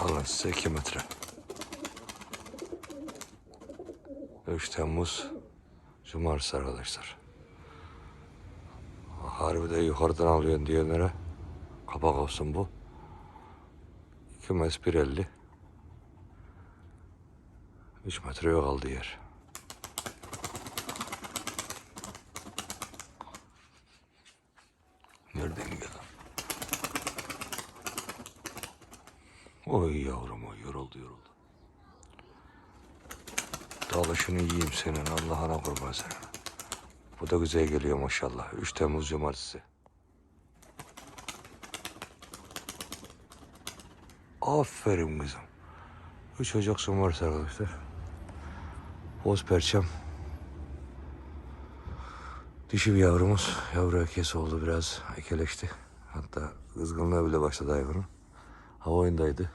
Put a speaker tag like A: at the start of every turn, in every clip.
A: alın size 2 metre. 3 Temmuz Cumartesi arkadaşlar. Harbi de yukarıdan alıyorsun diyenlere kapak olsun bu. 2 mes 1.50 3 metre yok aldığı yer. Nereden geldi? Oy yavrum oy yoruldu yoruldu. Dalışını yiyeyim senin Allah'ına kurban senin. Bu da güzel geliyor maşallah. 3 Temmuz Cumartesi. Aferin kızım. 3 Ocak Cumartesi arkadaşlar. Boz perçem. Dişi bir yavrumuz. Yavru ekesi oldu biraz. Ekeleşti. Hatta kızgınlığa bile başladı hayvanın. Hava oyundaydı.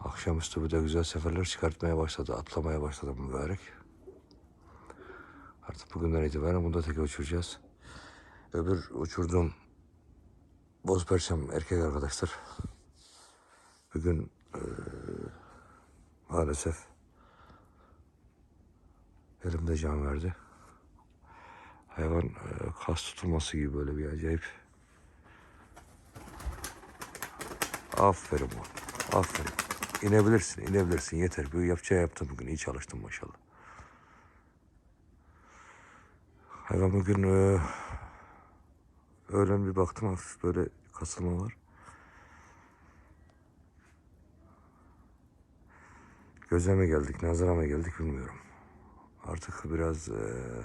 A: Akşamüstü bir de güzel seferler çıkartmaya başladı. Atlamaya başladı mübarek. Artık bugünden itibaren bunu da teke uçuracağız. Öbür uçurduğum boz perçem erkek arkadaşlar. Bugün eee, maalesef elimde can verdi. Hayvan eee, kas tutulması gibi böyle bir acayip. Aferin oğlum. Aferin. İnebilirsin, inebilirsin. Yeter. Bu yapacağı yaptın bugün. İyi çalıştın maşallah. Hayvan bugün eee öğlen bir baktım hafif böyle kasılma var. Göze mi geldik, nazara mı geldik bilmiyorum. Artık biraz eee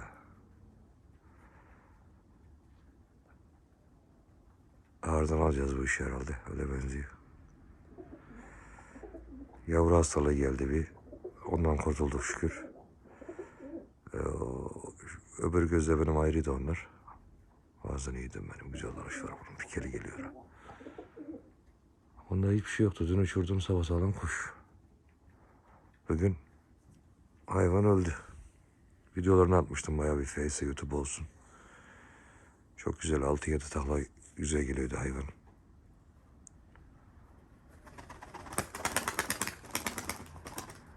A: ağırdan alacağız bu işi herhalde. Öyle benziyor. Yavru hastalığı geldi bir. Ondan kurtulduk şükür. Ee, öbür gözde benim ayrıydı onlar. Bazen iyiydim benim. Güzel dalış var bunun. Pikeli geliyor. Onda hiçbir şey yoktu. Dün uçurdum sabah sağlam kuş. Bugün hayvan öldü. Videolarını atmıştım bayağı bir Face'e YouTube olsun. Çok güzel 6-7 takla güzel geliyordu hayvan.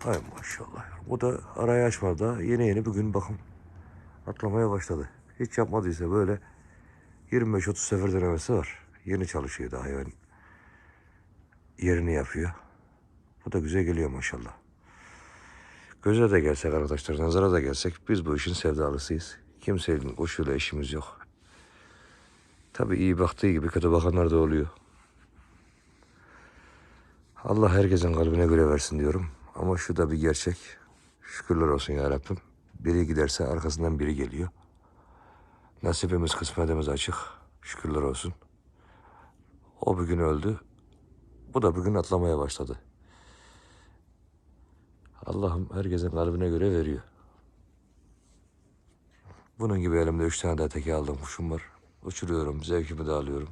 A: Hay maşallah. Bu da arayı açmadı. Yeni yeni bugün bakın atlamaya başladı. Hiç yapmadıysa böyle 25-30 sefer denemesi var. Yeni çalışıyor daha hayvan. Yerini yapıyor. Bu da güzel geliyor maşallah. Göze de gelsek arkadaşlar, nazara da gelsek biz bu işin sevdalısıyız. Kimsenin koşuyla işimiz yok. Tabii iyi baktığı gibi kötü bakanlar da oluyor. Allah herkesin kalbine göre versin diyorum. Ama şu da bir gerçek. Şükürler olsun ya Rabbim. Biri giderse arkasından biri geliyor. Nasibimiz kısmetimiz açık. Şükürler olsun. O bugün öldü. Bu da bugün atlamaya başladı. Allah'ım herkesin kalbine göre veriyor. Bunun gibi elimde üç tane daha teke aldım kuşum var. Uçuruyorum, zevkimi de alıyorum.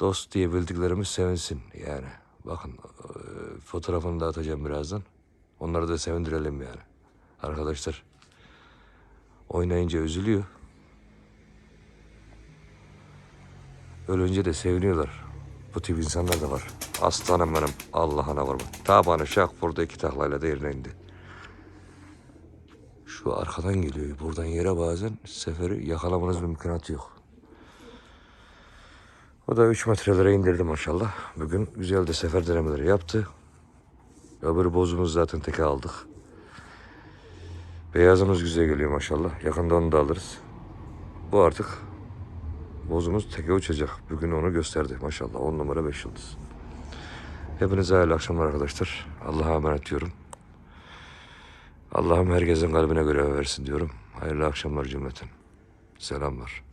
A: Dost diye bildiklerimiz sevinsin yani. Bakın eee, fotoğrafını da atacağım birazdan. Onları da sevindirelim yani. Arkadaşlar oynayınca üzülüyor. Ölünce de seviniyorlar. Bu tip insanlar da var. Aslanım benim Allah'ına kurban. Tabanı şak burada iki taklayla da. Şu arkadan geliyor. Buradan yere bazen seferi yakalamanız mümkünatı yok. O da 3 metrelere indirdi maşallah. Bugün güzel de sefer denemeleri yaptı. Öbür bozumuz zaten teke aldık. Beyazımız güzel geliyor maşallah. Yakında onu da alırız. Bu artık bozumuz teke uçacak. Bugün onu gösterdi maşallah. 10 numara 5 yıldız. Hepinize hayırlı akşamlar arkadaşlar. Allah'a emanet diyorum. Allah'ım herkesin kalbine göre versin diyorum. Hayırlı akşamlar cümleten. Selamlar.